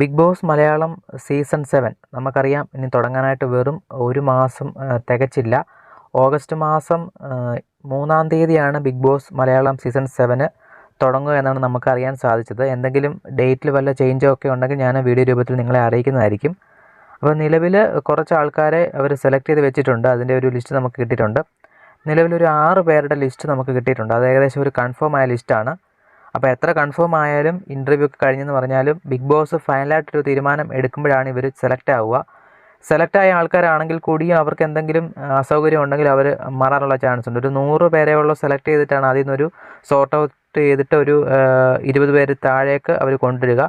Big boss Malayalam season seven നമുക്കറിയാം. ഇനി തുടങ്ങാനായിട്ട് വെറും ഒരു മാസം തികച്ചില്ല. ഓഗസ്റ്റ് മാസം മൂന്നാം തീയതിയാണ് ബിഗ് ബോസ് മലയാളം സീസൺ സെവന് തുടങ്ങുക എന്നാണ് നമുക്കറിയാൻ സാധിച്ചത്. എന്തെങ്കിലും ഡേറ്റിൽ വല്ല ചേഞ്ചോ ഒക്കെ ഉണ്ടെങ്കിൽ ഞാൻ വീഡിയോ രൂപത്തിൽ നിങ്ങളെ അറിയിക്കുന്നതായിരിക്കും. അപ്പോൾ നിലവിൽ കുറച്ച് ആൾക്കാരെ അവർ സെലക്ട് ചെയ്ത് വെച്ചിട്ടുണ്ട്. അതിന്റെ ഒരു ലിസ്റ്റ് നമുക്ക് കിട്ടിയിട്ടുണ്ട്. നിലവിലൊരു ആറ് പേരുടെ ലിസ്റ്റ് നമുക്ക് കിട്ടിയിട്ടുണ്ട്. അത് ഏകദേശം ഒരു കൺഫേം ആയ ലിസ്റ്റാണ് അപ്പോൾ എത്ര കൺഫേം ആയാലും ഇന്റർവ്യൂ ഒക്കെ കഴിഞ്ഞെന്ന് പറഞ്ഞാലും ബിഗ് ബോസ് ഫൈനലായിട്ടൊരു തീരുമാനം എടുക്കുമ്പോഴാണ് ഇവർ സെലക്ട് ആവുക. സെലക്ട് ആയ ആൾക്കാരാണെങ്കിൽ കൂടിയും അവർക്ക് എന്തെങ്കിലും അസൗകര്യം ഉണ്ടെങ്കിൽ അവർ മാറാനുള്ള ചാൻസ് ഉണ്ട്. ഒരു നൂറ് പേരെയുള്ള സെലക്ട് ചെയ്തിട്ടാണ് അതിൽ നിന്നൊരു സോർട്ട് ഔട്ട് ചെയ്തിട്ട് ഒരു ഇരുപത് പേര് താഴേക്ക് അവർ കൊണ്ടുവരിക.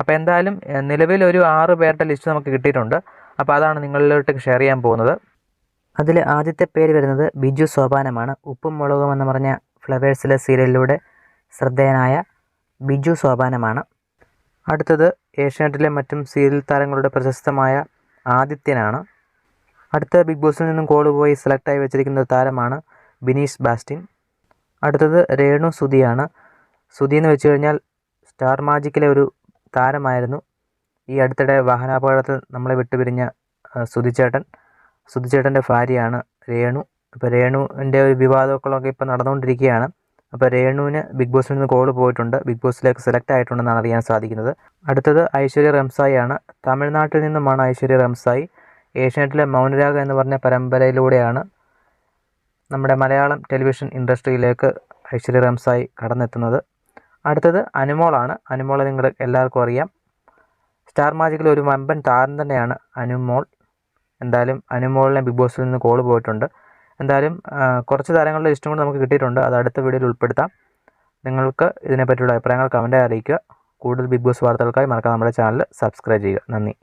അപ്പോൾ എന്തായാലും നിലവിൽ ഒരു ആറ് പേരുടെ ലിസ്റ്റ് നമുക്ക് കിട്ടിയിട്ടുണ്ട്. അപ്പോൾ അതാണ് നിങ്ങളിലോട്ട് ഷെയർ ചെയ്യാൻ പോകുന്നത്. അതിൽ ആദ്യത്തെ പേര് വരുന്നത് ബിജു സോപാനമാണ്. ഉപ്പും മുളകും എന്ന് പറഞ്ഞ ഫ്ലവേഴ്സിലെ സീരിയലിലൂടെ ശ്രദ്ധേയനായ ബിജു സോപാനമാണ്. അടുത്തത് ഏഷ്യാനെറ്റിലെ മറ്റും സീരിയൽ താരങ്ങളുടെ പ്രശസ്തമായ ആദിത്യനാണ്. അടുത്ത ബിഗ് ബോസിൽ നിന്നും കോൾ പോയി സെലക്റ്റായി വെച്ചിരിക്കുന്ന താരമാണ് ബിനീഷ് ബാസ്റ്റിൻ. അടുത്തത് രേണു സുധിയാണ്. സുധി എന്ന് വെച്ച് കഴിഞ്ഞാൽ സ്റ്റാർ മാജിക്കിലെ ഒരു താരമായിരുന്നു. ഈ അടുത്തിടെ വാഹനാപകടത്തിൽ നമ്മളെ വിട്ടുപിരിഞ്ഞ സുധിച്ചേട്ടൻ. സുധിച്ചേട്ടന്റെ ഭാര്യയാണ് രേണു. അപ്പോൾ രേണുവിന്റെ ഒരു വിവാദങ്ങളൊക്കെ ഇപ്പോൾ നടന്നുകൊണ്ടിരിക്കുകയാണ്. അപ്പോൾ രേണുവിന് ബിഗ് ബോസിൽ നിന്ന് കോൾ പോയിട്ടുണ്ട്. ബിഗ് ബോസിലേക്ക് സെലക്ട് ആയിട്ടുണ്ടെന്നാണ് അറിയാൻ സാധിക്കുന്നത്. അടുത്തത് ഐശ്വര്യ റംസായി ആണ്. തമിഴ്നാട്ടിൽ നിന്നുമാണ് ഐശ്വര്യ റംസായി. ഏഷ്യാനെറ്റിലെ മൗനരാഗ എന്ന് പറഞ്ഞ പരമ്പരയിലൂടെയാണ് നമ്മുടെ മലയാളം ടെലിവിഷൻ ഇൻഡസ്ട്രിയിലേക്ക് ഐശ്വര്യ റംസായി കടന്നെത്തുന്നത്. അടുത്തത് അനുമോളാണ് അനുമോളെ നിങ്ങൾ എല്ലാവർക്കും അറിയാം. സ്റ്റാർ മാജിക്കിൽ ഒരു വമ്പൻ താരം തന്നെയാണ് അനുമോൾ. എന്തായാലും അനുമോളിനെ ബിഗ് ബോസിൽ നിന്ന് കോൾ പോയിട്ടുണ്ട്. എന്തായാലും കുറച്ച് താരങ്ങളുടെ ലിസ്റ്റും കൂടെ നമുക്ക് കിട്ടിയിട്ടുണ്ട്. അത് അടുത്ത വീഡിയോയിൽ ഉൾപ്പെടുത്താം. നിങ്ങൾക്ക് ഇതിനെപ്പറ്റിയുള്ള അഭിപ്രായങ്ങൾ കമന്റായി അറിയിക്കുക. കൂടുതൽ ബിഗ് ബോസ് വാർത്തകൾക്കായി മറക്കാതെ നമ്മുടെ ചാനൽ സബ്സ്ക്രൈബ് ചെയ്യുക. നന്ദി.